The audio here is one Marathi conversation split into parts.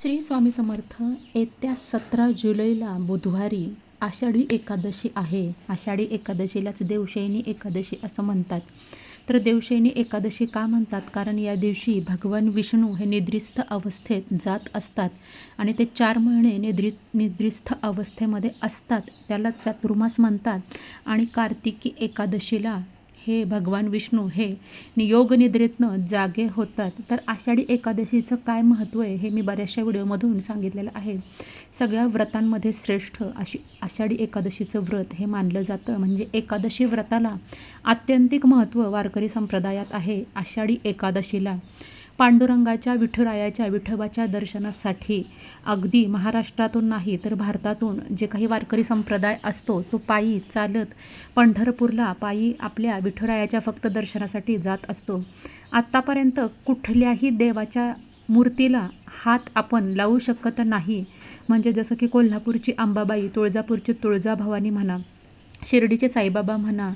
श्री स्वामी समर्थ येत्या सतरा जुलैला बुधवारी आषाढी एकादशी आहे. आषाढी एकादशीलाच देवशयनी एकादशी असं म्हणतात. तर देवशयनी एकादशी का म्हणतात? कारण या दिवशी भगवान विष्णू हे निद्रिस्त अवस्थेत जात असतात आणि ते चार महिने निद्रि निद्रिस्थ अवस्थेमध्ये असतात. त्याला चातुर्मास म्हणतात. आणि कार्तिकी एकादशीला हे भगवान विष्णू हे योगनिद्रेतनं जागे होतात. तर आषाढी एकादशीचं काय महत्त्व आहे हे मी बऱ्याचशा व्हिडिओमधून सांगितलेलं आहे. सगळ्या व्रतांमध्ये श्रेष्ठ अशी आषाढी एकादशीचं व्रत हे मानलं जातं. म्हणजे एकादशी व्रताला आत्यंतिक महत्त्व वारकरी संप्रदायात आहे. आषाढी एकादशीला पांडुरंगाच्या विठुरायाच्या विठोबाच्या दर्शनासाठी अगदी महाराष्ट्रातून नाही तर भारतातून जे काही वारकरी संप्रदाय असतो तो पायी चालत पंढरपूरला पायी आपल्या विठुरायाच्या फक्त दर्शनासाठी जात असतो. आत्तापर्यंत कुठल्याही देवाच्या मूर्तीला हात आपण लावू शकत नाही. म्हणजे जसं की कोल्हापूरची अंबाबाई तुळजापूरची तुळजाभवानी म्हणा शिर्डीचे साईबाबा म्हणा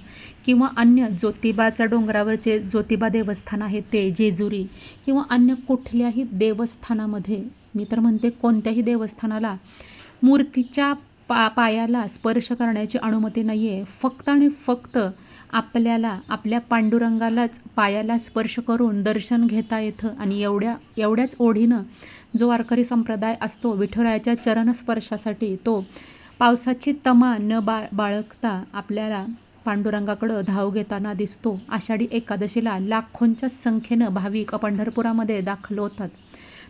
किंवा अन्य ज्योतिबाचा डोंगरावरचे ज्योतिबा देवस्थान आहे ते जेजुरी किंवा अन्य कुठल्याही देवस्थानामध्ये मी तर म्हणते कोणत्याही देवस्थानाला मूर्तीच्या पा पायाला स्पर्श करण्याची अनुमती नाही आहे फक्त आणि फक्त आपल्याला आपल्या पांडुरंगालाच पायाला स्पर्श करून दर्शन घेता येतं आणि एवढ्या एवढ्याच ओढीनं जो वारकरी संप्रदाय असतो विठुरायाच्या चरणस्पर्शासाठी तो पावसाची तमा न बा बाळगता आपल्याला पांडुरंगाकडं धाव घेताना दिसतो. आषाढी एकादशीला लाखोंच्या संख्येनं भाविक पंढरपुरामध्ये दाखल होतात.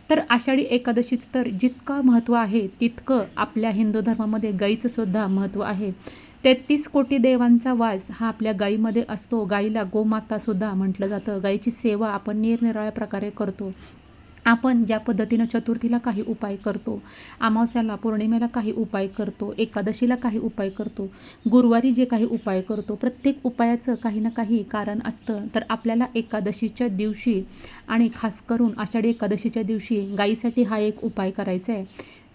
तर आषाढी एकादशीचं तर जितकं महत्त्व आहे तितकं आपल्या हिंदू धर्मामध्ये गाईचं सुद्धा महत्त्व आहे. तेहतीस कोटी देवांचा वास हा आपल्या गाईमध्ये असतो. गाईला गोमातासुद्धा म्हटलं जातं. गाईची सेवा आपण निरनिराळ्या प्रकारे करतो. आपण ज्या पद्धतीनं चतुर्थीला काही उपाय करतो अमावस्याला पौर्णिमेला काही उपाय करतो एकादशीला काही उपाय करतो गुरुवारी जे काही उपाय करतो प्रत्येक उपायाचं काही ना काही कारण असतं. तर आपल्याला एकादशीच्या दिवशी आणि खास करून आषाढी एकादशीच्या दिवशी गाईसाठी हा एक उपाय करायचा आहे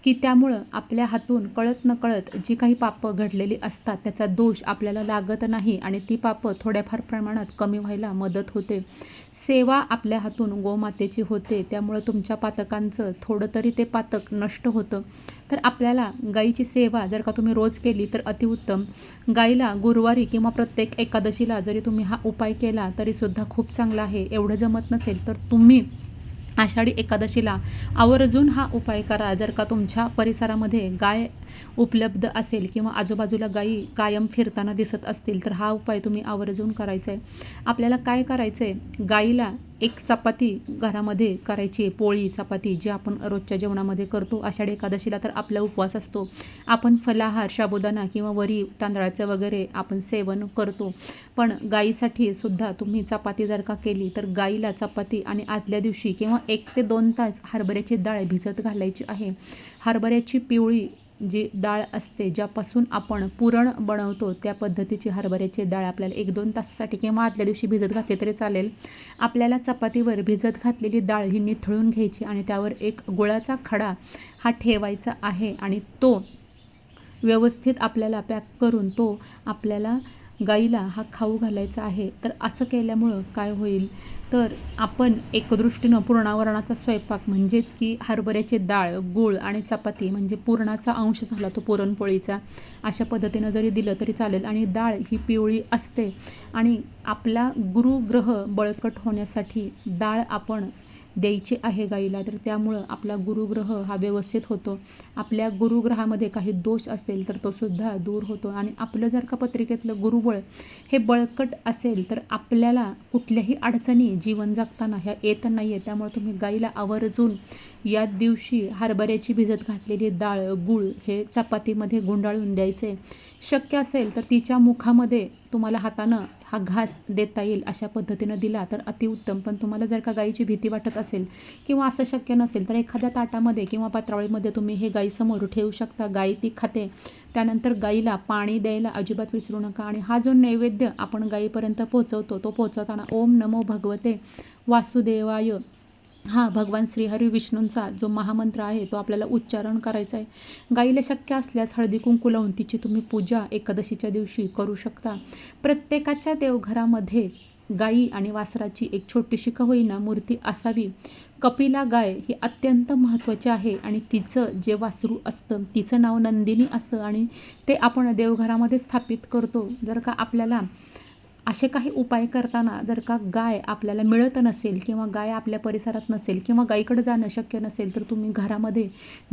की त्यामुळं आपल्या हातून कळत नकळत जी काही पापं घडलेली असतात त्याचा दोष आपल्याला लागत नाही आणि ती पापं थोड्याफार प्रमाणात कमी व्हायला मदत होते. सेवा आपल्या हातून गोमातेची होते त्यामुळं तुमच्या पातकांचं थोडं तरी ते पातक नष्ट होतं. तर आपल्याला गाईची सेवा जर का तुम्ही रोज केली तर अतिउत्तम. गाईला गुरुवारी किंवा प्रत्येक एकादशीला जरी तुम्ही हा उपाय केला तरीसुद्धा खूप चांगला आहे. एवढं जमत नसेल तर तुम्ही आषाढी एकादशीला. आवर्जून हा उपाय करा. जर का तुमच्या परिसरामध्ये गाय उपलब्ध असेल किंवा आजूबाजूला गायी कायम फिरताना दिसत असतील तर हा उपाय तुम्ही आवर्जून करायचा आहे आपल्याला काय करायचं आहे गाईला एक चपाती घरामध्ये करायची पोळी चपाती जी आपण रोजच्या जेवणामध्ये करतो आषाढी एकादशीला तर आपला उपवास असतो. आपण फलाहार शाबुदाना किंवा वरी तांदळाचं वगैरे आपण सेवन करतो. पण गाईसाठी सुद्धा तुम्ही चपाती जर का केली तर गाईला चपाती आणि आदल्या दिवशी किंवा एक ते दोन तास हरभऱ्याची डाळ भिजत घालायची आहे. हरभऱ्याची पिवळी जी डाळ असते ज्यापासून आपण पुरण बनवतो त्या पद्धतीची हरभऱ्याची डाळ आपल्याला एक दोन तासासाठी किंवा आदल्या दिवशी भिजत घातली तरी चालेल. आपल्याला चपातीवर भिजत घातलेली डाळ ही निथळून घ्यायची आणि त्यावर एक गुळाचा खडा हा ठेवायचा आहे आणि तो व्यवस्थित आपल्याला पॅक करून तो आपल्याला गाईला हा खाऊ घालायचा आहे तर असं केल्यामुळं काय होईल? तर आपण एकदृष्टीनं पूर्णावरणाचा स्वयंपाक म्हणजेच की हरभऱ्याचे डाळ गूळ आणि चपाती म्हणजे पूर्णाचा अंश झाला तो पुरणपोळीचा अशा पद्धतीनं जरी दिलं तरी चालेल. आणि डाळ ही पिवळी असते. आणि आपला गुरुग्रह बळकट होण्यासाठी डाळ आपण द्यायची आहे गाईला तर त्यामुळं आपला गुरुग्रह हा व्यवस्थित होतो. आपल्या गुरुग्रहामध्ये काही दोष असेल तर तो सुद्धा दूर होतो. आणि आपलं जर का पत्रिकेतलं गुरुबळ हे बळकट असेल तर आपल्याला कुठल्याही अडचणी जीवन जगताना ह्या येत नाही आहे त्यामुळे तुम्ही गाईला आवर्जून या दिवशी हरभऱ्याची भिजत घातलेली डाळ गूळ हे चपातीमध्ये गुंडाळून द्यायचे. शक्य असेल तर तिच्या मुखामध्ये तुम्हाला हातानं हा घास देता येईल अशा पद्धतीनं दिला तर अतिउत्तम. पण तुम्हाला जर का गाईची भीती वाटत असेल किंवा असं शक्य नसेल तर एखाद्या ताटामध्ये किंवा पात्रावळीमध्ये तुम्ही हे गाईसमोर ठेवू शकता. गाई ती खाते त्यानंतर गाईला पाणी द्यायला अजिबात विसरू नका. आणि हा जो नैवेद्य आपण गाईपर्यंत पोहोचवतो तो पोहोचवताना ओम नमो भगवते वासुदेवाय. हा भगवान श्रीहरी विष्णूंचा जो महामंत्र आहे तो आपल्याला उच्चारण करायचा आहे. गाईला शक्य असल्यास हळदी कुंकू लावून तिची तुम्ही पूजा एकादशीच्या दिवशी करू शकता. प्रत्येकाच्या देवघरामध्ये गाई आणि वासराची एक छोटीशी का होईना मूर्ती असावी. कपिला गाय ही अत्यंत महत्त्वाची आहे आणि तिचं जे वासरू असतं तिचं नाव नंदिनी असतं आणि ते आपण देवघरामध्ये स्थापित करतो. जर का आपल्याला असे काही उपाय करताना जर का गाय आपल्याला मिळत नसेल किंवा गाय आपल्या परिसरात नसेल किंवा गाईकडे जाणं शक्य नसेल तर तुम्ही घरामध्ये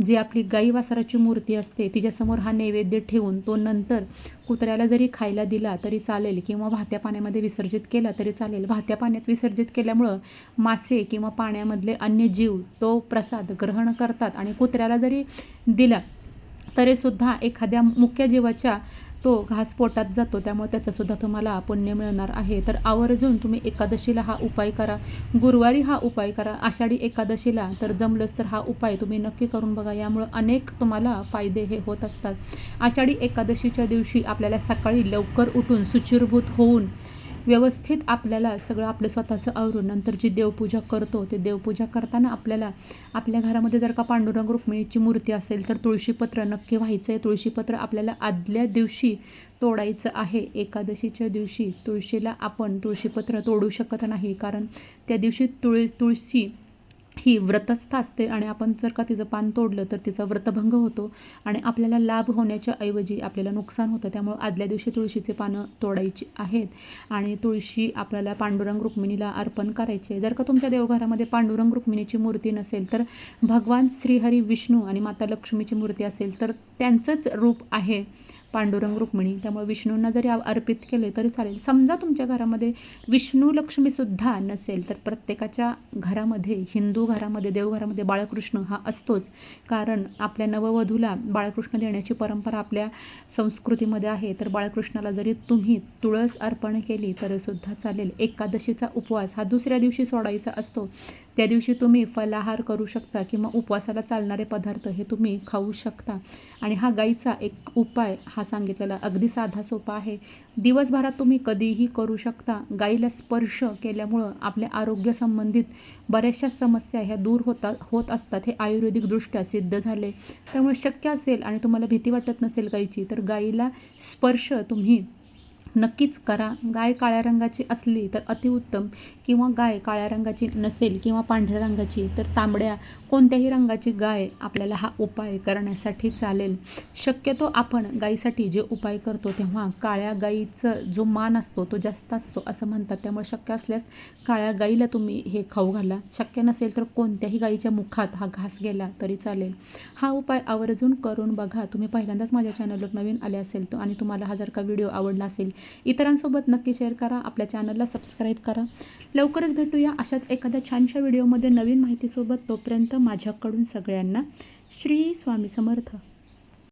जी आपली गाई वासराची मूर्ती असते तिच्यासमोर हा नैवेद्य ठेवून तो नंतर कुत्र्याला जरी खायला दिला तरी चालेल किंवा वाहत्या पाण्यामध्ये विसर्जित केला तरी चालेल. वाहत्या पाण्यात विसर्जित केल्यामुळं मासे किंवा पाण्यामधले अन्य जीव तो प्रसाद ग्रहण करतात आणि कुत्र्याला जरी दिला तरीसुद्धा एखाद्या मुख्य जीवाच्या तो घास पोटात जातो त्यामुळे त्याचंसुद्धा तुम्हाला पुण्य मिळणार आहे. तर आवर्जून तुम्ही एकादशीला हा उपाय करा. गुरुवारी हा उपाय करा. आषाढी एकादशीला तर जमलंच तर हा उपाय तुम्ही नक्की करून बघा. यामुळं अनेक तुम्हाला फायदे हे होत असतात. आषाढी एकादशीच्या दिवशी आपल्याला सकाळी लवकर उठून सुचिरभूत होऊन व्यवस्थित आपल्याला सगळं आपलं स्वतःचं आवरून नंतर जी देवपूजा करतो ते देवपूजा करताना आपल्याला आपल्या घरामध्ये जर का पांडुरंग रुक्मिणीची मूर्ती असेल तर तुळशीपत्र नक्की व्हायचं आहे तुळशीपत्र आपल्याला आदल्या दिवशी तोडायचं आहे. एकादशीच्या दिवशी तुळशीला आपण तुळशीपत्र तोडू शकत नाही. कारण त्या दिवशी तुळ तुळशी ही व्रतस्थ असते आणि आपण जर का तिचं पान तोडलं तर तिचा व्रतभंग होतो आणि आपल्याला लाभ होण्याच्या ऐवजी आपल्याला नुकसान होतं. त्यामुळं आदल्या दिवशी तुळशीचे पानं तोडायची आहेत आणि तुळशी आपल्याला पांडुरंग रुक्मिणीला अर्पण करायची आहे. जर का तुमच्या देवघरामध्ये पांडुरंग रुक्मिणीची मूर्ती नसेल तर भगवान श्रीहरी विष्णू आणि माता लक्ष्मीची मूर्ती असेल तर त्यांचंच रूप आहे पांडुरंग रुक्मिणी. त्यामुळे विष्णूंना जरी अर्पित केले तरी चालेल. समजा तुमच्या घरामध्ये विष्णू लक्ष्मीसुद्धा नसेल तर प्रत्येकाच्या घरामध्ये हिंदू घरामध्ये देवघरामध्ये बाळकृष्ण हा असतोच. कारण आपल्या नववधूला बाळकृष्ण देण्याची परंपरा आपल्या संस्कृतीमध्ये आहे. तर बाळकृष्णाला जरी तुम्ही तुळस अर्पण केली तरीसुद्धा चालेल. एकादशीचा उपवास हा दुसऱ्या दिवशी सोडायचा असतो. त्या दिवशी तुम्ही फलाहार करू शकता किंवा उपवासाला चालणारे पदार्थ हे तुम्ही खाऊ शकता. आणि हा गाईचा एक उपाय हा सांगितलेला अगदी साधा सोपा आहे. दिवसभरात तुम्ही कधीही करू शकता. गाईला स्पर्श केल्यामुळं आपल्या आरोग्यसंबंधित बऱ्याचशा समस्या ह्या दूर होतात होत असतात. हे आयुर्वेदिकदृष्ट्या सिद्ध झाले. त्यामुळे शक्य असेल आणि तुम्हाला भीती वाटत नसेल गाईची तर गाईला स्पर्श तुम्ही नक्कीच करा. गाय काळ्या रंगाची असली तर अतिउत्तम. किंवा गाय काळ्या रंगाची नसेल किंवा पांढऱ्या रंगाची तर तांबड्या कोणत्याही रंगाची गाय आपल्याला हा उपाय करण्यासाठी चालेल. शक्यतो आपण गायीसाठी जे उपाय करतो तेव्हा काळ्या गाईचं जो मान असतो तो जास्त असतो असं म्हणतात. त्यामुळे शक्य असल्यास काळ्या गाईला तुम्ही हे खाऊ घाला. शक्य नसेल तर कोणत्याही गाईच्या मुखात हा घास गेला तरी चालेल. हा उपाय आवर्जून करून बघा. तुम्ही पहिल्यांदाच माझ्या चॅनलवर नवीन आले असेल तर आणि तुम्हाला हा जर का व्हिडिओ आवडला असेल इतरांसोबत नक्की शेअर करा. आपल्या चॅनलला सबस्क्राईब करा. लवकरच भेटूया अशाच एखाद्या छानशा व्हिडिओमध्ये नवीन माहितीसोबत. तोपर्यंत माझ्याकडून सगळ्यांना श्री स्वामी समर्थ.